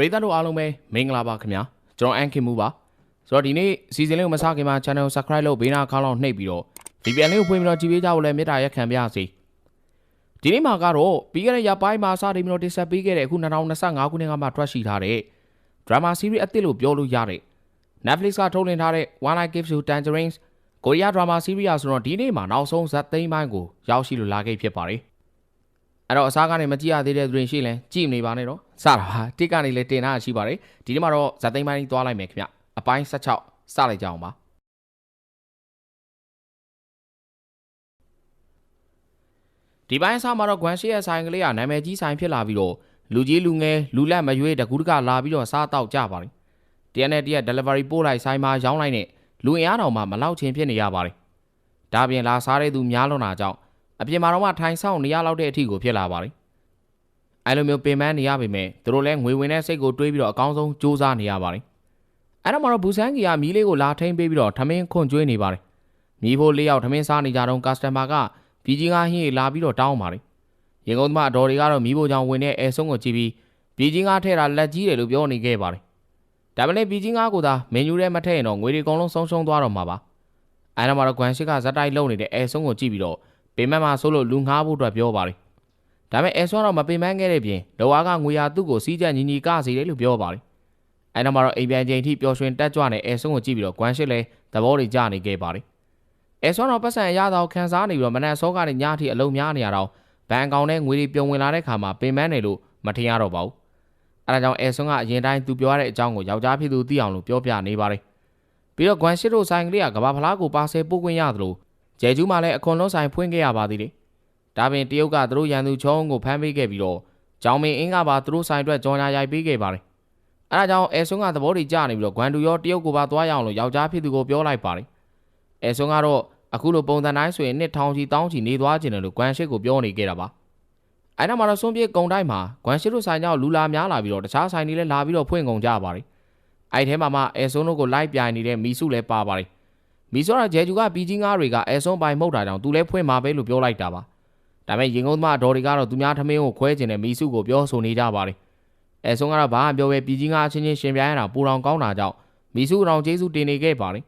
ပရိသတ်တို့အားလုံးပဲမင်္ဂလာပါခင်ဗျာကျွန်တော်အန်ခင်မူပါဆိုတော့ဒီနေ့စီစဉ်လေးကိုမစခင်မှာ channel subscribe လုပ်ဘေးနားခေါင်းလောက်နှိပ်ပြီးတော့ VPN လေးကိုဖွင့်ပြီးတော့ကြည့်ပေးကြဖို့လည်းမေတ္တာရက်ခံပါရစေဒီနေ့မှာကတော့ပြီးခဲ့တဲ့ရက်ပိုင်းမှာစတင်ပြီးတော့တင်ဆက်ပေးခဲ့တဲ့အခု2025ခုနှစ်ကမှထွက်ရှိထားတဲ့ drama series အသစ်လို့ပြောလို့ရတဲ့ Netflix ကထုတ်လွှင့်ထားတဲ့ One Night Gives You Tangerines ကိုရီးယား drama series အဆိုတော့ဒီနေ့မှာနောက်ဆုံးဇာတ်သိမ်းပိုင်းကိုရောက်ရှိလို့လာခဲ့ဖြစ်ပါတယ် အဲ့တော့အစားကနေမကြည့်ရသေးတဲ့သူတွေရှိရင်ကြည့်နေပါနဲ့တော့စတာပါတစ်ကနေလည်းတင်ထားရှိပါတယ်ဒီနေ့မှာတော့ဇာတ်သိမ်းပိုင်းသွားလိုက်မယ်ခင်ဗျအပိုင်း16စလိုက်ကြအောင်ပါဒီပိုင်းအစားမှာတော့ဂွမ်ရှိရဲ့ဆိုင်ကလေးကနာမည်ကြီးဆိုင်ဖြစ်လာပြီးတော့လူကြီးလူငယ်လူလက်မရွေးတကူးတကလာပြီးတော့စားတော့ကြပါတယ်တရက်နဲ့တရက် delivery ပို့လိုက်ဆိုင်မှာရောင်းလိုက်နဲ့လူအင်အားတော်မှမလောက်ချင်ဖြစ်နေရပါတယ်ဒါပြင်လာစားတဲ့သူများလွန်တာကြောင့် အပြင်မှာတော့မှထိုင်ဆောင်နေရလောက်တဲ့အထိကိုဖြစ်လာပါတယ်အဲလိုမျိုးပင်ပန်းနေရပေမဲ့သူတို့လည်းငွေဝင်တဲ့စိတ်ကိုတွေးပြီးတော့အကောင်းဆုံးစူးစမ်းနေရပါတယ်အဲ့တော့မှတော့ဘူဆန်ကီကမီးလေးကိုလာထိန်ပေးပြီးတော့ထမင်းခွန်ကျွေးနေပါတယ်မီးဖို့လေးယောက်ထမင်းစားနေကြတော့ကစတမာကပြည်ကြီးကဟင်းလာပြီးတော့တောင်းပါတယ်ရင်ကုန်သမားအတော်တွေကတော့မီးဖို့ကြောင့်ဝင်တဲ့အဲဆုံးကိုကြည့်ပြီးပြည်ကြီးကထဲတာလက်ကြီးတယ်လို့ပြောနေခဲ့ပါတယ်ဒါပေမဲ့ပြည်ကြီးကကိုသာမင်ယူထဲမထည့်ရင်တော့ငွေတွေအကုန်လုံးဆုံးရှုံးသွားတော့မှာပါအဲ့တော့မှတော့ဂွမ်ရှိကဇက်တိုက်လုံနေတဲ့အဲဆုံးကိုကြည့်ပြီးတော့ ပေမက်မှာဆိုလို့လူငှားဖို့အတွက်ပြောပါတယ်ဒါပေမဲ့အဲဆုံးတော့မပေမန်းခဲ့တဲ့ပြင်လောအားကငွေရသူ့ကိုစီးကြညီညီကစီတယ်လို့ပြောပါတယ်အဲ့တော့မှတော့အိမ်ပြန်ချိန်ထိပျော်ရွှင်တက်ကြွနေအဲဆုံးကိုကြည့်ပြီးတော့ဂွမ်ရှိလည်းသဘောတွေကျနေခဲ့ပါတယ်အဲဆုံးတော့ပတ်စံအရသာကိုခံစားနေပြီးတော့မနက်စောကနေညထိအလုံးများနေရတော့ဘန်ကောင်နဲ့ငွေတွေပြုံဝင်လာတဲ့ခါမှာပင်ပန်းနေလို့မထင်ရတော့ပါဘူးအဲဒါကြောင့်အဲဆုံးကအရင်တိုင်းသူပြောရတဲ့အကြောင်းကိုယောက်ျားဖြစ်သူသိအောင်လို့ပြောပြနေပါတယ်ပြီးတော့ဂွမ်ရှိတို့ဆိုင်ကလေးကကဘာဖလားကိုပါဆယ်ပို့ခွင့်ရသလို ကျဲကျူးမှလည်းအခွန်လုံးဆိုင်ဖွင့်ခဲ့ရပါသေးတယ်ဒါပင်တရုတ်ကသူတို့ရန်သူချုံးကိုဖမ်းပေးခဲ့ပြီးတော့ကျောင်းမင်းအင်းကပါသူတို့ဆိုင်အတွက်ကြော်ညာရိုက်ပေးခဲ့ပါတယ်အဲဒါကြောင့်အဲဆုံးကသဘောတွေကျနေပြီးတော့ဂွမ်တူရောတရုတ်ကိုပါသွားရအောင်လို့ယောက်ျားဖြစ်သူကိုပြောလိုက်ပါတယ်အဲဆုံးကတော့အခုလိုပုံစံတိုင်းဆိုရင်နှစ်ထောင်ချီတောင်းချီနေသွားခြင်းတယ်လို့ဂွမ်ရှိကိုပြောနေခဲ့တာပါအဲနောက်မှာတော့စွန့်ပြေကုံတိုင်းမှာဂွမ်ရှိတို့ဆိုင်ကြောင့်လူလာများလာပြီးတော့တခြားဆိုင်တွေလည်းလာပြီးတော့ဖွင့်ကုန်ကြပါတယ်အဲ့ထဲမှာမှအဲဆုံးတို့ကိုလိုက်ပြိုင်နေတဲ့မီစုလည်းပါပါတယ် မီဆိုရာဂျဲဂျူကပြီးကြီးငါးတွေကအဲဆုံးပိုင်မှုတ်တာကြောင့်သူလည်းဖွင့်မှာပဲလို့ပြောလိုက်တာပါဒါပေမဲ့ရင်ကုန်းသမားဒေါ်တွေကတော့သူများထမင်းကိုခွဲကျင်တဲ့မီစုကိုပြောဆိုနေကြပါတယ်အဲဆုံးကတော့ဘာမှပြောပဲပြီးကြီးငါးချင်းချင်းရှင်ပြိုင်ရတာပူတော်ကောင်းတာကြောင့်မီစုတော်ကျေးဇူးတင်နေခဲ့ပါတယ်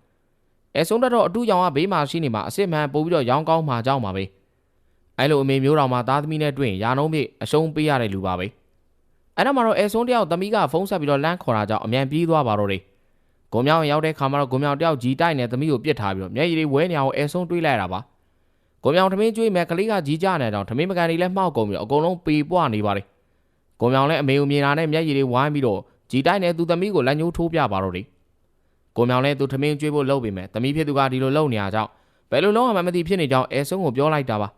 အဲဆုံးတော့အတူရောင်ကဘေးမှာရှိနေမှာအစ်စ်မှန်ပို့ပြီးတော့ရောင်းကောင်းမှာကြောက်မှာပဲအဲလိုအမေမျိုးတော်မှာသားသမီးနဲ့တွေ့ရင်ရာနှုံးပြအရှုံးပေးရတဲ့လူပါပဲအဲ့တော့မှတော့အဲဆုံးတယောက်သမီးကဖုန်းဆက်ပြီးတော့လမ်းခေါ်တာကြောင့်အမြန်ပြေးသွားပါတော့တယ် ဂုံမြောင်ရောက်တဲ့ခါမှာတော့ဂုံမြောင်တယောက်ကြီးတိုက်နေသမီးကိုပြစ်ထားပြီးတော့မျက်ရည်တွေဝဲနေအောင်အဲဆုံးတွေးလိုက်တာပါဂုံမြောင်ထမင်းကျွေးမဲ့ကလေးကကြီးကြနေတော့ထမင်းမကန်တွေလည်းမှောက်ကုန်ပြီးတော့အကုန်လုံးပေပွားနေပါတယ်ဂုံမြောင်လည်းအမေကိုမြင်လာတဲ့မျက်ရည်တွေဝိုင်းပြီးတော့ကြီးတိုက်နေသူသမီးကိုလက်ညှိုးထိုးပြပါတော့တယ်ဂုံမြောင်လည်းသူထမင်းကျွေးဖို့လုပ်ပေမဲ့သမီးဖြစ်သူကဒီလိုလုပ်နေရကြောင်းဘယ်လိုလုပ်မှမသိဖြစ်နေကြောင်းအဲဆုံးကိုပြောလိုက်တာပါ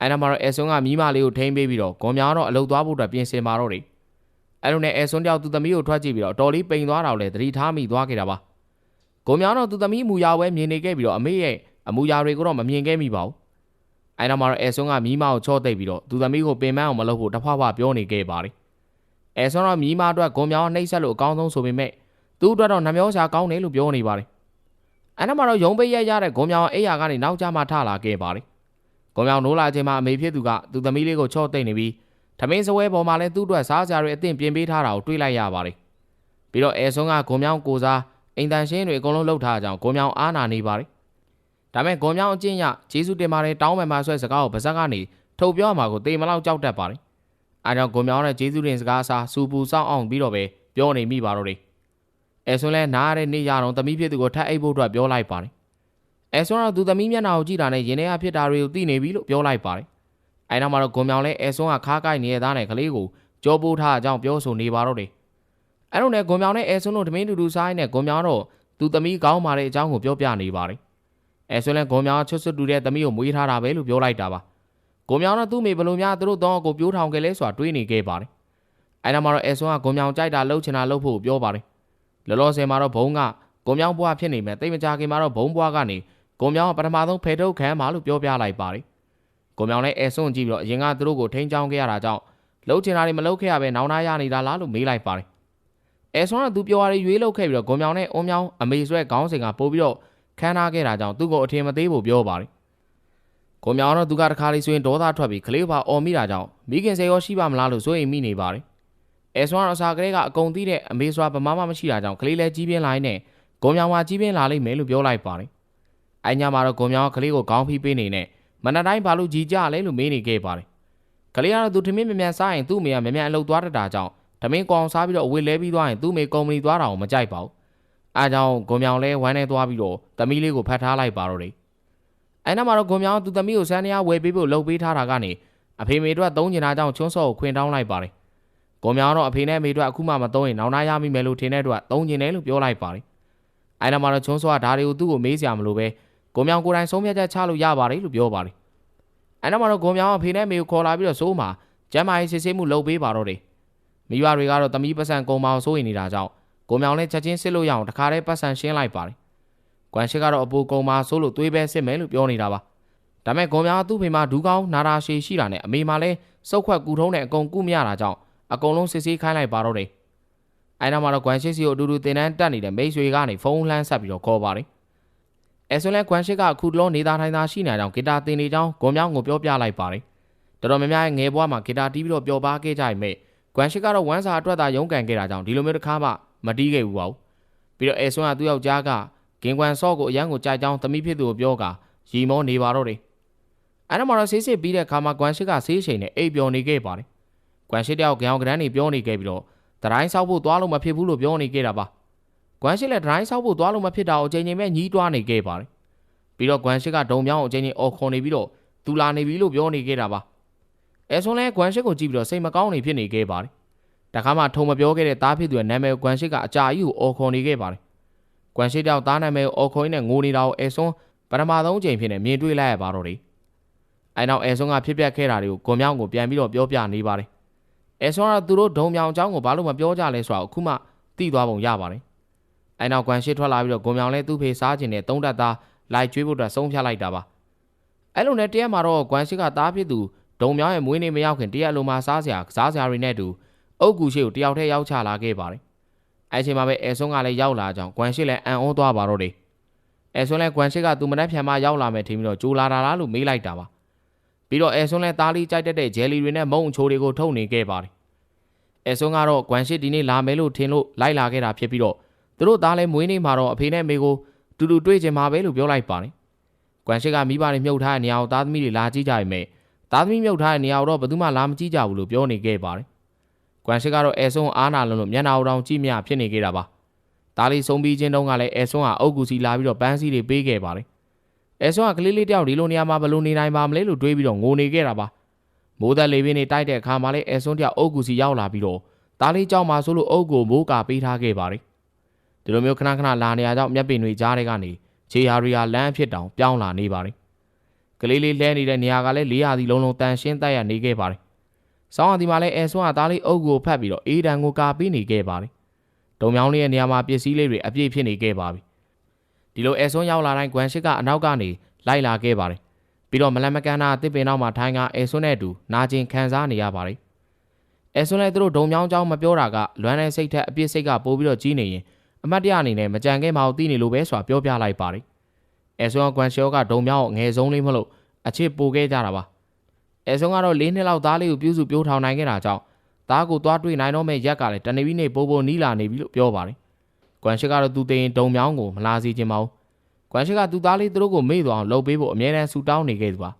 အဲ့ဒါမှတော့အဲဆုံးကမိမလေးကိုထိန်းပေးပြီးတော့ဂုံမြောင်တော့အလုပ်သွားဖို့အတွက်ပြင်ဆင်ပါတော့တယ် အဲ့လိုနဲ့အဲဆွန်းတယောက်သူသမီးကိုထွက်ကြည့်ပြီးတော့တော်လေးပိန်သွားတော့လေသတိထားမိသွားခဲ့တာပါကိုမြောင်တော့သူသမီးမူရဝဲမြင်နေခဲ့ပြီးတော့အမေရဲ့အမူအရာတွေကိုတော့မမြင်ခဲ့မိပါဘူးအဲ့နောက်မှာတော့အဲဆွန်းကမိမကိုချော့သိပ်ပြီးတော့သူသမီးကိုပင်ပန်းအောင်မလုပ်ဖို့တဖွာဖွာပြောနေခဲ့ပါတယ်အဲဆွန်းတော့မိမအတွက်ကိုမြောင်နှိပ်ဆက်လို့အကောင်းဆုံးဆိုပေမဲ့သူ့အတွက်တော့နှမျောရှာကောင်းတယ်လို့ပြောနေပါတယ်အဲ့နောက်မှာတော့ရုံပိတ်ရရတဲ့ဂုံမြောင်အိယာကနေနောက်ကျမှထလာခဲ့ပါတယ်ဂုံမြောင်နိုးလာချိန်မှာအမေဖြစ်သူကသူသမီးလေးကိုချော့သိပ်နေပြီး ထမင်းစပွဲပေါ်မှာလည်းသူ့အတွက်စားစရာတွေအသင့်ပြင်ပေးထားတာကိုတွေးလိုက်ရပါတယ်။ပြီးတော့အဲဆုံးကဂုံမြောင်းကိုစားအိမ်တန်ရှင်းတွေအကုန်လုံးလှုပ်ထားကြအောင်ဂုံမြောင်းအားနာနေပါတယ်။ဒါမဲ့ဂုံမြောင်းအချင်းရဂျေစုတင်ပါတယ်တောင်းမယ်မှာဆွဲစကားကိုပါဇက်ကနေထုတ်ပြောမှာကိုတေမလောက်ကြောက်တတ်ပါတယ်။အဲကြောင့်ဂုံမြောင်းနဲ့ဂျေစုတင်စကားအစားစူပူစောင်းအောင်ပြီးတော့ပဲပြောနေမိပါတော့တယ်။အဲဆုံးလဲနားရတဲ့နေရတော့သမီးဖြစ်သူကိုထပ်အိပ်ဖို့အတွက်ပြောလိုက်ပါတယ်။အဲဆုံးတော့သူသမီးမျက်နှာကိုကြည့်တာနဲ့ရင်ထဲအဖြစ်တာတွေကိုသိနေပြီလို့ပြောလိုက်ပါတယ် အဲနောက်မှာတော့ဂွန်မြောင်လဲအဲဆွန်းကခါးကိုက်နေတဲ့သားနဲ့ကလေးကိုကြောပိုးထားအကြောင်းပြောဆိုနေပါတော့တယ်အဲတော့နဲ့ဂွန်မြောင်နဲ့အဲဆွန်းတို့တမင်းတူတူစားနေဂွန်မြောင်တော့သူသမီးကောင်းပါတဲ့အကြောင်းကိုပြောပြနေပါတယ်အဲဆွန်းလဲဂွန်မြောင်ချွတ်ဆွတ်တူတဲ့သမီးကိုမွေးထားတာပဲလို့ပြောလိုက်တာပါဂွန်မြောင်တော့သူ့မိဘလို့များသူတို့တော့ကိုပြိုးထောင်ခဲ့လဲဆိုတာတွေးနေခဲ့ပါတယ်အဲနောက်မှာတော့အဲဆွန်းကဂွန်မြောင်ကြိုက်တာလှုပ်ချင်တာလှုပ်ဖို့ပြောပါတယ်လောလောဆယ်မှာတော့ဘုံကဂွန်မြောင်ဘွားဖြစ်နေမယ်တိတ်မကြခင်မှာတော့ဘုံဘွားကနေဂွန်မြောင်ကပထမဆုံးဖေထုတ်ခံမှာလို့ပြောပြလိုက်ပါတယ် ကိုမြောင်လည်းအဲဆွန့်ကြည့်ပြီးတော့အရင်ကသူတို့ကိုထိန်းချောင်းခဲ့ရတာကြောင့်လှုပ်ချင်တာတွေမလှုပ်ခဲ့ရပဲနောင်နာရနေတာလားလို့မေးလိုက်ပါတယ်အဲဆွန့်ကသူပြောရည်ရွေးလှုပ်ခဲ့ပြီးတော့ကိုမြောင်နဲ့အုံမြောင်အမေဆွဲခေါင်းစဉ်ကပို့ပြီးတော့ခန်းထားခဲ့တာကြောင့်သူ့ကိုအထင်မသေးဖို့ပြောပါတယ်ကိုမြောင်တော့သူကတခါလေးဆိုရင်ဒေါသထွက်ပြီးကလေးပါအော်မိတာကြောင့်မိခင်စေရောရှိပါမလားလို့စိုးရိမ်မိနေပါတယ်အဲဆွမ်းကတော့အစာကလေးကအကုန်သိတဲ့အမေစွာဗမာမှမရှိတာကြောင့်ကလေးလည်းကြီးပြင်းလာရင်းနဲ့ဂုံမြောင်မှာကြီးပြင်းလာလိမ့်မယ်လို့ပြောလိုက်ပါတယ်။အဲညမှာတော့ဂုံမြောင်ကကလေးကိုခေါင်းဖိပေးနေနဲ့ မနက်တိုင်းဘာလို့ကြီးကြလဲလို့မေးနေခဲ့ပါတယ်။ကလေးကတော့သူထမင်းမြန်မြန်စားရင်သူ့အမေကမြန်မြန်အလုပ်သွားတတ်တာကြောင့်ထမင်းကောင်စားပြီးတော့အဝတ်လဲပြီးသွားရင်သူ့အမေကုမ္ပဏီသွားတာကိုမကြိုက်ပါဘူး။အဲကြောင့်ဂုံမြောင်လဲဝမ်းနေသွားပြီးတော့သမီးလေးကိုဖတ်ထားလိုက်ပါတော့တယ်။အဲနောက်မှာတော့ဂုံမြောင်သူသမီးကိုစမ်းနေရဝယ်ပေးဖို့လှုပ်ပေးထားတာကနေအဖေမေတို့ကသုံးကျင်တာကြောင့်ချွန်းစော့ကိုခွင်တောင်းလိုက်ပါတယ်။ကိုမြောင်တော့အဖေနဲ့မေတို့ကအခုမှမသုံးရင်နောင်နာရမိမယ်လို့ထင်တဲ့အတွက်သုံးကျင်တယ်လို့ပြောလိုက်ပါတယ်။အဲနောက်မှာတော့ချွန်းစော့ကဒါတွေကိုသူ့ကိုမေးစရာမလိုပဲ ကိုမြောင်ကိုယ်တိုင်ဆုံးဖြတ်ချက်ချလို့ရပါတယ်လို့ပြောပါတယ်။အဲနောက်မှာတော့ကိုမြောင်ကအဖေနဲ့မေကိုခေါ်လာပြီးတော့စိုးမှာကျမ်းမာရေးစစ်ဆေးမှုလုပ်ပေးပါတော့တယ်။မိဘတွေကတော့သမီးပတ်စံကုံမအောင်စိုးရင်နေတာကြောင့်ကိုမြောင်လည်းချက်ချင်းစစ်လို့ရအောင်တခါတည်းပတ်စံရှင်းလိုက်ပါတယ်။ကွမ်ရှိကတော့အပူကုံမဆိုးလို့သွေးပဲစစ်မယ်လို့ပြောနေတာပါ။ဒါမဲ့ဂုံများသူ့ဖေမှာဒူးကောင်းနာတာရှည်ရှိတာနဲ့အမေမှာလည်းစုပ်ခွက်ကူထုံးတဲ့အကုန်ကုမရတာကြောင့်အကုန်လုံးစစ်ဆေးခိုင်းလိုက်ပါတော့တယ်။အဲနောက်မှာတော့ဂွမ်ရှိစီကိုအတူတူတင်တန်းတက်နေတဲ့မိတ်ဆွေကနေဖုန်းလှမ်းဆက်ပြီးတော့ခေါ်ပါတယ်။ အဲဆိုလဲဂွမ်ရှိကအခုတလုံးနေသားထိုင်သားရှိနေကြောင်ဂီတာတင်နေကြောင်းဂုံမြောင်းကိုပြောပြလိုက်ပါတယ်။တော်တော်များများငယ်ဘွားမှာဂီတာတီးပြီးတော့ပျော်ပါခဲ့ကြရင်မဲ့ဂွမ်ရှိကတော့ဝမ်းစာအတွက်သာရုန်းကန်ခဲ့တာကြောင့်ဒီလိုမျိုးတစ်ခါမှမတီးခဲ့ဘူးပါဘူး။ပြီးတော့အဲဆွမ်းကသူ့ယောက်ျားကဂင်ကွမ်ဆော့ကိုအရန်ကိုကြိုက်ကြောင်းသမီးဖြစ်သူကိုပြောကရီမောနေပါတော့တယ်။အဲ့တော့မှတော့ဆေးစစ်ပြီးတဲ့အခါမှာဂွမ်ရှိကဆေးချိန်နဲ့အိပ်ပျော်နေခဲ့ပါတယ်။ဂွမ်ရှိတယောက်ကြောင်ကရန်နေပြောနေခဲ့ပြီးတော့ဒတိုင်းဆောက်ဖို့သွားလို့မဖြစ်ဘူးလို့ပြောနေခဲ့တာပါ။ ဂွမ်ရှိလည်းဒတိုင်းဆောက်ဖို့သွားလို့မဖြစ်တာကိုအချိန်ချင်းပဲညှီးတွားနေခဲ့ပါတယ်။ပြီးတော့ဂွမ်ရှိကဒုံမြောင်းကိုအချိန်ချင်းအော်ခေါ်နေပြီးတော့သူလာနေပြီလို့ပြောနေခဲ့တာပါ။အဲဆိုလဲဂွမ်ရှိကိုကြည့်ပြီးတော့စိတ်မကောင်းနေဖြစ်နေခဲ့ပါတယ်။တခါမှထုံမပြောခဲ့တဲ့သားဖြစ်သူရဲ့နာမည်ကိုဂွမ်ရှိကအကြာကြီးကိုအော်ခေါ်နေခဲ့ပါတယ်။ဂွမ်ရှိတယောက်သားနာမည်ကိုအော်ခေါ်ရင်းနဲ့ငိုနေတာကိုအဲဆွန်းပထမဆုံးချိန်ဖြစ်နေမြင်တွေ့လိုက်ရပါတော့တယ်။အဲနောက်အဲဆွန်းကဖြစ်ပျက်ခဲ့တာတွေကိုဂွန်မြောင်းကိုပြန်ပြီးတော့ပြောပြနေပါတယ်။အဲဆွန်းကသူတို့ဒုံမြောင်အကြောင်းကိုဘာလို့မပြောကြလဲဆိုတာကိုအခုမှသိသွားပုံရပါတယ်။ အဲနောက်ဂွမ်ရှိထွက်လာပြီးတော့ဂွန်မြောင်လည်းသူ့ဖေစားခြင်းနဲ့တုံးတက်သားလိုက်ကျွေးဖို့အတွက်ဆုံးဖြတ်လိုက်တာပါ။အဲလိုနဲ့တရက်မှာတော့ဂွမ်ရှိကသားဖြစ်သူဒုံမြောင်ရဲ့မွေးနေ့မရောက်ခင်တရက်အလုံးမှာစားစရာကစားစရာတွေနဲ့တူအုတ်ကူရှိကိုတယောက်တည်းရောက်ချလာခဲ့ပါတယ်။အဲချိန်မှာပဲအဲဆွန်းကလည်းရောက်လာကြောင်းဂွမ်ရှိလည်းအံ့ဩသွားပါတော့တယ်။အဲဆွန်းလည်းဂွမ်ရှိကသူမနှက်ဖြန်မရောက်လာမယ်ထင်ပြီးတော့ကြိုလာတာလားလို့မေးလိုက်တာပါ။ပြီးတော့အဲဆွန်းလည်းသားလေးကြိုက်တတ်တဲ့ဂျယ်လီတွေနဲ့မုံချိုတွေကိုထုတ်နေခဲ့ပါတယ်။အဲဆွန်းကတော့ဂွမ်ရှိဒီနေ့လာမယ်လို့ထင်လို့လိုက်လာခဲ့တာဖြစ်ပြီးတော့ သူတို့သားလည်းမွေးနေ့မှာတော့အဖေနဲ့မေကိုတူတူတွေ့ချင်မှာပဲလို့ပြောလိုက်ပါတယ်။ဂွမ်ရှိကမိဘတွေမြုပ်ထားတဲ့နေရာကိုသားသမီးတွေလာကြည့်ကြရင်မဲ့သားသမီးမြုပ်ထားတဲ့နေရာကိုတော့ဘယ်သူမှလာမကြည့်ကြဘူးလို့ပြောနေခဲ့ပါတယ်။ကွမ်ရှိကတော့အဲဆွန်းအားနာလုံးလို့မျက်နှာတောင်ကြည့်မြဖြစ်နေခဲ့တာပါ။ဒါလေးဆုံးပြီးချင်းတုန်းကလည်းအဲဆွန်းကအုတ်ကူစီလာပြီးတော့ပန်းစီတွေပေးခဲ့ပါတယ်။အဲဆွန်းကကလေးလေးတယောက်ဒီလိုနေရာမှာဘယ်လိုနေနိုင်ပါမလဲလို့တွေးပြီးတော့ငိုနေခဲ့တာပါ။မိုးသက်လေပြင်းနေတိုက်တဲ့အခါမှာလည်းအဲဆွန်းတယောက်အုတ်ကူစီရောက်လာပြီးတော့ဒါလေးကြောက်မှဆိုလို့အုတ်ကိုမိုးကာပေးထားခဲ့ပါတယ်။ ဒီလိုမျိုးခဏခဏလာနေရကြောင့်မျက်ပင်တွေကြားထဲကနေခြေရာရီယာလမ်းအဖြစ်တောင်ပြောင်းလာနေပါတယ်ကလေးလေးလဲနေတဲ့နေရာကလည်းလေးရာသီလုံးလုံးတန်ရှင်းတက်ရနေခဲ့ပါတယ်ဆောင်းရာသီမှာလည်းအဲဆွမ်းကသားလေးအုပ်ကိုဖတ်ပြီးတော့အေးတံကိုကာပေးနေခဲ့ပါတယ်ဒုံမြောင်းလေးရဲ့နေရာမှာပစ္စည်းလေးတွေအပြည့်ဖြစ်နေခဲ့ပါပြီဒီလိုအဲဆွမ်းရောက်လာတိုင်းဂွမ်ရှစ်ကအနောက်ကနေလိုက်လာခဲ့ပါတယ်ပြီးတော့မလန်မကန်နာတစ်ပင်နောက်မှာထိုင်းကအဲဆွန်းနဲ့အတူနာကျင်ခံစားနေရပါတယ်အဲဆွန်းလည်းသူတို့ဒုံမြောင်းကြောင်းမပြောတာကလွမ်းတဲ့စိတ်ထက်အပြစ်စိတ်ကပိုးပြီးတော့ကြီးနေရင် အမတ်တရအနေနဲ့မကြံခဲ့မအောင်သိနေလို့ပဲဆိုတာပြောပြလိုက်ပါတယ်။အဲဆွမ်းကွမ်ရှောကဒုံမြောင်းကိုငယ်ဆုံးလေးမလို့အချစ်ပိုခဲ့ကြတာပါအဲဆုံးကတော့၄နှစ်လောက်သားလေးကိုပြုစုပြိုးထောင်နိုင်ခဲ့တာကြောင့်သားကိုသွားတွေ့နိုင်တော့မဲ့ရက်ကလည်းတနေပြီးနေပိုးပိုးနီးလာနေပြီလို့ပြောပါတယ်ကွမ်ရှိကတော့သူတင်ဒုံမြောင်းကိုမလာစီခြင်းမအောင်ကွမ်ရှိကသူသားလေးသူတို့ကိုမေ့သွားအောင်လှုပ်ပေးဖို့အမြဲတမ်းဆူတောင်းနေခဲ့သူပါ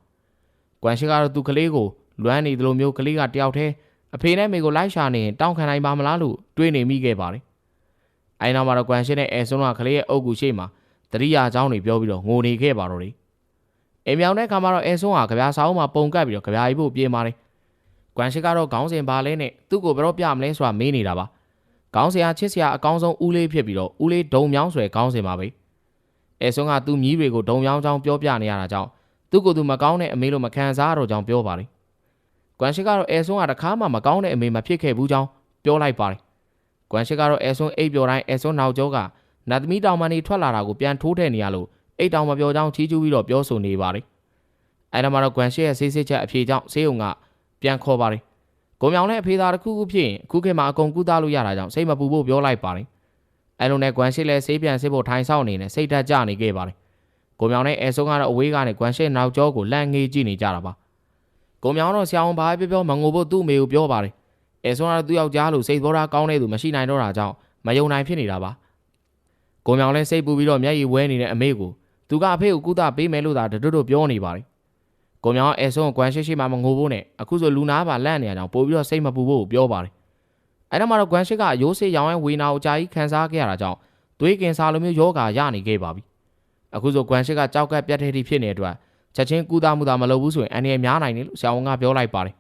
ကွမ်ရှိကတော့သူကလေးကိုလွမ်းနေသလိုမျိုးကလေးကတယောက်တည်းအဖေနဲ့မေကိုလိုက်ရှာနေရင်တောင်းခံနိုင်ပါမလားလို့တွေးနေမိခဲ့ပါတယ် အဲနောက်မှာတော့ကွမ်ရှိနဲ့အဲဆုံးကကလေးရဲ့အုပ်ကူရှိမှတရိယာเจ้าတွေပြောပြီးတော့ငိုနေခဲ့ပါတော့တယ်အိမ်မြောင်တဲ့ခါမှာတော့အဲဆွန်းဟာကြပြားဆောင်မှာပုံကပ်ပြီးတော့ကြပြားကြီးဖို့ပြေးမာတယ်။ကွမ်ရှိကတော့ခေါင်းစဉ်ပါလဲနဲ့သူ့ကိုဘယ်တော့ပြမလဲဆိုတာမေးနေတာပါ။ခေါင်းစဉ်ဟာချစ်စရာအကောင်းဆုံးဦးလေးဖြစ်ပြီးတော့ဦးလေးဒုံမြောင်းဆွဲခေါင်းစဉ်ပါပဲ။အဲဆွန်းကသူ့မြီးတွေကိုဒုံမြောင်းချောင်းပြောပြနေရတာကြောင့်သူ့ကိုယ်သူမကောင်းတဲ့အမေလို့မခံစားတော့ကြောင်းပြောပါတယ်။ကွမ်ရှိကတော့အဲဆွန်းကတခါမှမကောင်းတဲ့အမေမဖြစ်ခဲ့ဘူးကြောင်းပြောလိုက်ပါတယ်။ ကွမ်ရှိကတော့အဲဆွန်းအိပ်ပျော်တိုင်းအဲဆွန်းနောက်ကျောကနတ်သမီးတောင်မန်နေထွက်လာတာကိုပြန်ထိုးထည့်နေရလို့အိတ်တောင်မပြောကြောင်းချီးကျူးပြီးတော့ပြောဆိုနေပါတယ်။အဲဒါမှတော့ဂွမ်ရှေ့ရဲ့ဆေးစစ်ချက်အဖြေကြောင့်ဆေးုံကပြန်ခေါ်ပါတယ်။ကိုမြောင်လည်းအဖေသားတစ်ခုခုဖြစ်ရင်အခုခေတ်မှာအကုန်ကူးသားလို့ရတာကြောင့်စိတ်မပူဖို့ပြောလိုက်ပါတယ်။အဲလိုနဲ့ဂွမ်ရှေ့လည်းဆေးပြန်စစ်ဖို့ထိုင်ဆောင်နေနဲ့စိတ်ဓာတ်ကျနေခဲ့ပါတယ်။ကိုမြောင်နဲ့အဲဆုံးကတော့အဝေးကနေဂွမ်ရှေ့နောက်ကျောကိုလှမ်းငေးကြည့်နေကြတာပါ။ကိုမြောင်တော့ဆရာဝန်ဘာပြောပြောမငိုဖို့သူ့အမေကိုပြောပါတယ်။ အဲအဲဆွမ်းကတော့သူ့ယောက်ျားလိုစိတ်ဘောထားကောင်းတဲ့သူမရှိနိုင်တော့တာကြောင့်မယုံနိုင်ဖြစ်နေတာပါကိုမြောင်လည်းစိတ်ပူပြီးတော့မျက်ရည်ဝဲနေတဲ့အမေကိုသူကအဖေကိုကုသပေးမယ်လို့သာတွတ်တွတ်ပြောနေပါတယ်ကိုမြောင်ကအဲဆွမ်းကိုကွမ်ရှိရှိမှမငိုဖို့နဲ့အခုဆိုလူနာပါလန့်နေရအောင်ပို့ပြီးတော့စိတ်မပူဖို့ပြောပါတယ်အဲ့တော့မှတော့ကွမ်ရှိကအယိုးစေးရောင်ရဲ့ဝေနာကိုကြာကြီးခံစားခဲ့ရတာကြောင့်သွေးကင်ဆာလိုမျိုးယောဂါရနေခဲ့ပါပြီအခုဆိုကွမ်ရှိကကြောက်ကက်ပြတ်တဲ့ထိဖြစ်နေတဲ့အတွက်ချက်ချင်းကုသမှုသာမလုပ်ဘူးဆိုရင်အန်ရများနိုင်တယ်လို့ဆရာဝန်ကပြောလိုက်ပါတယ်